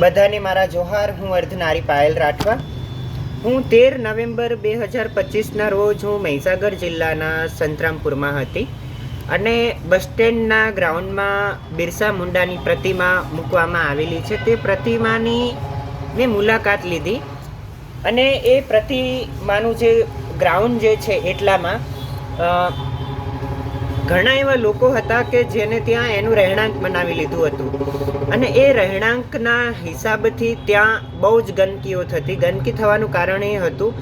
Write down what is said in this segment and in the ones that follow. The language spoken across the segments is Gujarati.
બધાને મારા જોહાર, હું અર્ધનારી પાયલ રાઠવા. હું તેર નવેમ્બર બે હજાર પચીસના રોજ હું મહીસાગર જિલ્લાના સંતરામપુરમાં હતી અને બસ સ્ટેન્ડના ગ્રાઉન્ડમાં બિરસા મુંડાની પ્રતિમા મૂકવામાં આવેલી છે. તે પ્રતિમાની મેં મુલાકાત લીધી અને એ પ્રતિમાનું જે ગ્રાઉન્ડ જે છે એટલામાં ઘણા એવા લોકો હતા કે જેને ત્યાં એનું રહેણાંક બનાવી લીધું હતું. અને એ રહેણાંકના હિસાબથી ત્યાં બહુ જ ગંદકીઓ થતી. ગંદકી થવાનું કારણ એ હતું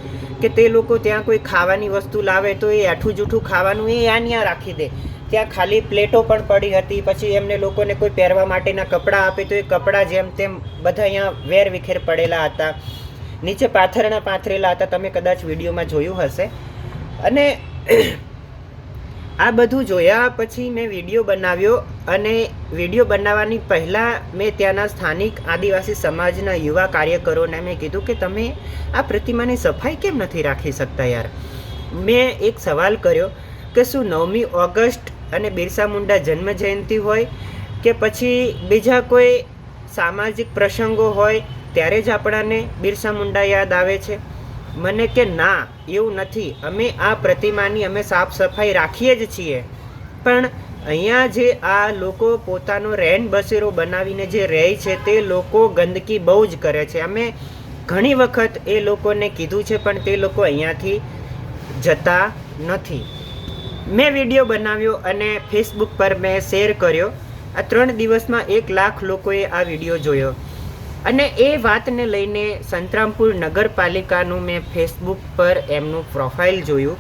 કે તે લોકો ત્યાં કોઈ ખાવાની વસ્તુ લાવે તો એ આઠું જૂઠું ખાવાનું એ યા ન્યા રાખી દે. ત્યાં ખાલી પ્લેટો પણ પડી હતી. પછી એમને લોકોને કોઈ પહેરવા માટેના કપડાં આપે તો એ કપડાં જેમ તેમ બધા અહીંયા વેર વિખેર પડેલા હતા. નીચે પાથરણા પાથરેલા હતા. તમે કદાચ વિડીયોમાં જોયું હશે. અને આ બધું જોયા પછી મેં વીડિયો બનાવ્યો અને વીડિયો બનાવવાની પહેલાં મેં ત્યાંના સ્થાનિક આદિવાસી સમાજના યુવા કાર્યકરોને મેં કીધું કે તમે આ પ્રતિમાની સફાઈ કેમ નથી રાખી શકતા યાર? મેં એક સવાલ કર્યો કે શું નવમી ઓગસ્ટ અને બિરસા મુંડા જન્મ જયંતિ હોય કે પછી બીજા કોઈ સામાજિક પ્રસંગો હોય, ત્યારે જ આપણાને બિરસા મુંડા યાદ આવે છે? મને કે ના, એવું નથી. અમે આ પ્રતિમાની અમે સાફ સફાઈ રાખીએ જ છીએ. પણ અહીંયા જે આ લોકો પોતાનો રેન બસેરો બનાવીને જે રહે છે તે લોકો ગંદકી બહુ જ કરે છે. અમે ઘણી વખત એ લોકોને કીધું છે, પણ તે લોકો અહીંયાથી જતા નથી. મેં વીડિયો બનાવ્યો અને ફેસબુક પર મેં શેર કર્યો. આ ત્રણ દિવસમાં એક લાખ લોકોએ આ વીડિયો જોયો. અને એ વાતને લઈને સંતરામપુર નગરપાલિકાનું મેં ફેસબુક પર એમનું પ્રોફાઇલ જોયું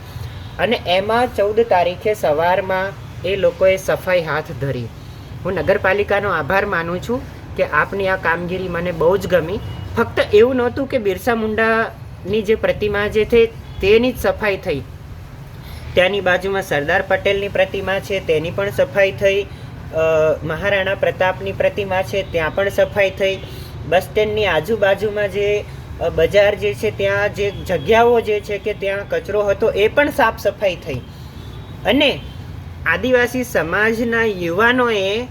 અને એમાં ચૌદ તારીખે સવારમાં એ લોકોએ સફાઈ હાથ ધરી. હું નગરપાલિકાનો આભાર માનું છું કે આપની આ કામગીરી મને બહુ જ ગમી. ફક્ત એવું નહોતું કે બિરસા મુંડાની જે પ્રતિમા જે છે તેની જ સફાઈ થઈ. ત્યાંની બાજુમાં સરદાર પટેલની પ્રતિમા છે, તેની પણ સફાઈ થઈ. મહારાણા પ્રતાપની પ્રતિમા છે, ત્યાં પણ સફાઈ થઈ. બસ સ્ટેન્ડની આજુબાજુમાં જે બજાર જે છે, ત્યાં જે જગ્યાઓ જે છે કે ત્યાં કચરો હતો, એ પણ સાફ સફાઈ થઈ. અને આદિવાસી સમાજના યુવાનોએ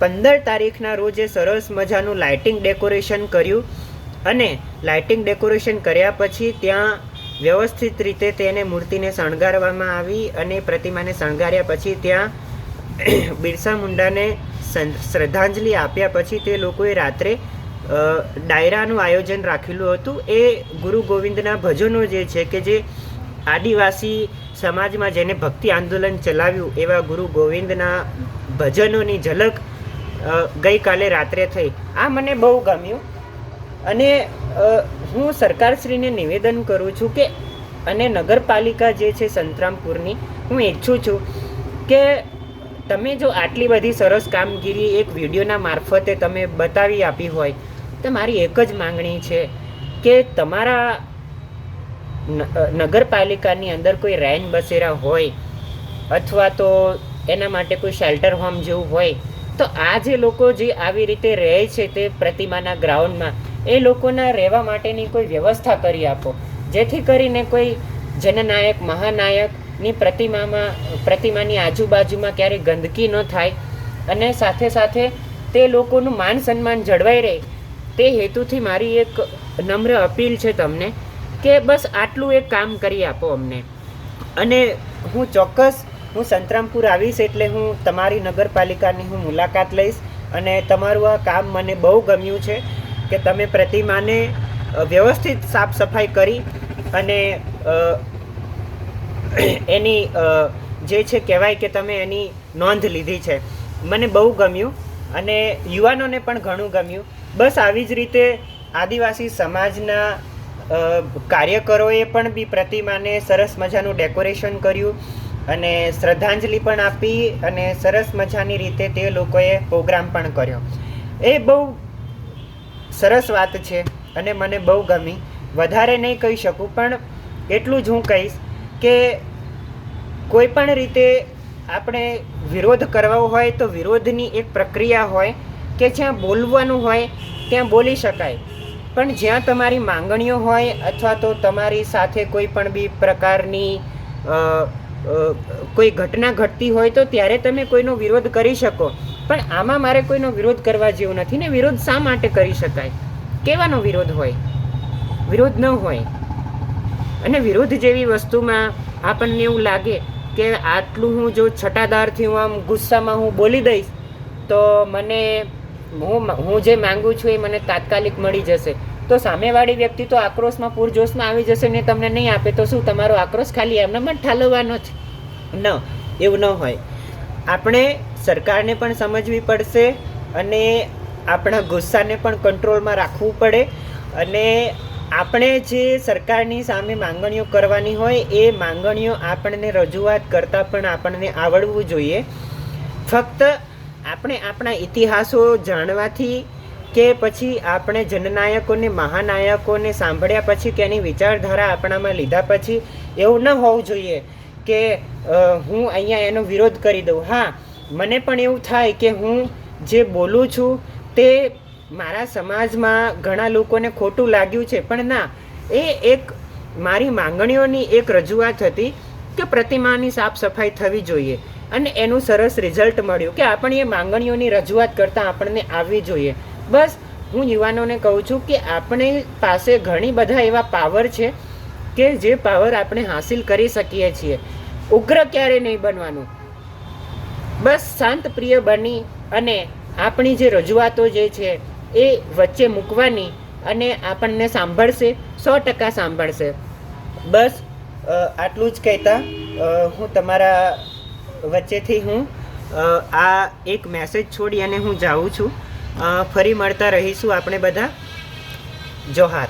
પંદર તારીખના રોજે સરસ મજાનું લાઇટિંગ ડેકોરેશન કર્યું. અને લાઇટિંગ ડેકોરેશન કર્યા પછી ત્યાં વ્યવસ્થિત રીતે તેને મૂર્તિને શણગારવામાં આવી અને પ્રતિમાને શણગાર્યા પછી ત્યાં બિરસા મુંડાને શ્રદ્ધાંજલિ આપ્યા પછી તે લોકોએ રાત્રે ડાયરાનું આયોજન રાખેલું હતું. એ ગુરુ ગોવિંદના ભજનો જે છે કે જે આદિવાસી સમાજમાં જેને ભક્તિ આંદોલન ચલાવ્યું એવા ગુરુ ગોવિંદના ભજનોની ઝલક ગઈકાલે રાત્રે થઈ. આ મને બહુ ગમ્યું. અને હું સરકારશ્રીને નિવેદન કરું છું કે, અને નગરપાલિકા જે છે સંતરામપુરની, હું ઈચ્છું છું કે તમે જો આટલી બધી સરસ કામગીરી એક વિડીયોના મારફતે તમે બતાવી આપી હોય તો મારી એક જ માંગણી છે કે તમારા નગરપાલિકાની અંદર કોઈ રેન બસેરા હોય અથવા તો એના માટે કોઈ શેલ્ટર હોમ જેવું હોય, તો આ જે લોકો જે આવી રીતે રહે છે તે પ્રતિમાના ગ્રાઉન્ડમાં, એ લોકોના રહેવા માટેની કોઈ વ્યવસ્થા કરી આપો. જેથી કરીને કોઈ જનનાયક, મહાનાયકની પ્રતિમામાં, પ્રતિમાની આજુબાજુમાં ક્યારેય ગંદકી ન થાય અને સાથે સાથે તે લોકોનું માન સન્માન જળવાઈ રહે. તે હેતુથી મારી એક નમ્ર અપીલ છે તમને કે બસ આટલું એક કામ કરી આપો અમને. અને હું ચોક્કસ, હું સંતરામપુર આવીશ એટલે હું તમારી નગરપાલિકાની હું મુલાકાત લઈશ અને તમારું આ કામ મને બહુ ગમ્યું છે કે તમે પ્રતિમાને વ્યવસ્થિત સાફ સફાઈ કરી અને એની જે છે કહેવાય કે તમે એની નોંધ લીધી છે. મને બહુ ગમ્યું અને યુવાનોને પણ ઘણું ગમ્યું. બસ આવી જ રીતે આદિવાસી સમાજના કાર્યકરોએ પણ બી પ્રતિમાને સરસ મજાનું ડેકોરેશન કર્યું અને શ્રદ્ધાંજલિ પણ આપી અને સરસ મજાની રીતે તે લોકોએ પ્રોગ્રામ પણ કર્યો. એ બહુ સરસ વાત છે અને મને બહુ ગમી. વધારે નહીં કહી શકું, પણ એટલું જ હું કહીશ કે કોઈ પણ રીતે આપણે વિરોધ કરવો હોય તો વિરોધની એક પ્રક્રિયા હોય કે જ્યાં બોલવાનું હોય ત્યાં બોલી શકાય. પણ જ્યાં તમારી માંગણીઓ હોય અથવા તો તમારી સાથે કોઈ પણ બી પ્રકારની કોઈ ઘટના ઘટતી હોય તો ત્યારે તમે કોઈનો વિરોધ કરી શકો. પણ આમાં મારે કોઈનો વિરોધ કરવા જેવું નથી ને વિરોધ શા માટે કરી શકાય? કેવાનો વિરોધ હોય? વિરોધ ન હોય. અને વિરોધ જેવી વસ્તુમાં આપણને એવું લાગે કે આટલું હું જો છટાદારથી હું આમ ગુસ્સામાં હું બોલી દઈશ, તો મને હું હું જે માંગુ છું એ મને તાત્કાલિક મળી જશે. તો સામેવાળી વ્યક્તિ તો આક્રોશમાં પૂરજોશમાં આવી જશે ને તમને નહીં આપે, તો શું તમારો આક્રોશ ખાલી એમનામાં ઠાલવવાનો છે? ન, એવું ન હોય. આપણે સરકારને પણ સમજવી પડશે અને આપણા ગુસ્સાને પણ કંટ્રોલમાં રાખવું પડે અને આપણે જે સરકારની સામે માંગણીઓ કરવાની હોય એ માંગણીઓ આપણને રજૂઆત કરતાં પણ આપણને આવડવું જોઈએ. ફક્ત આપણે આપણા ઇતિહાસો જાણવાથી કે પછી આપણે જનનાયકોને, મહાનાયકોને સાંભળ્યા પછી કે એની વિચારધારા આપણામાં લીધા પછી, એવું ન હોવું જોઈએ કે હું અહીંયા એનો વિરોધ કરી દઉં. હા, મને પણ એવું થાય કે હું જે બોલું છું તે મારા સમાજમાં ઘણા લોકોને ખોટું લાગ્યું છે. પણ ના, એ એક મારી માંગણીઓની એક રજૂઆત હતી કે પ્રતિમાની સાફ સફાઈ થવી જોઈએ. અને એનું સરસ રિઝલ્ટ મળ્યું કે આપણે એ માંગણીઓની રજૂઆત કરતાં આપણને આવવી જોઈએ. બસ, હું યુવાનોને કહું છું કે આપણે પાસે ઘણી બધા એવા પાવર છે કે જે પાવર આપણે હાસિલ કરી શકીએ છીએ. ઉગ્ર ક્યારે નહીં બનવાનું? બસ, શાંત પ્રિય બની અને આપણી જે રજૂઆતો જે છે એ વચ્ચે મૂકવાની અને આપણને સાંભળશે, સો ટકા સાંભળશે. બસ આટલું જ કહેતા. હું તમારા વચ્ચેથી હું આ એક મેસેજ છોડી અને હું જાઉં છું. ફરી મળતા રહીશું આપણે બધા. જોહાર.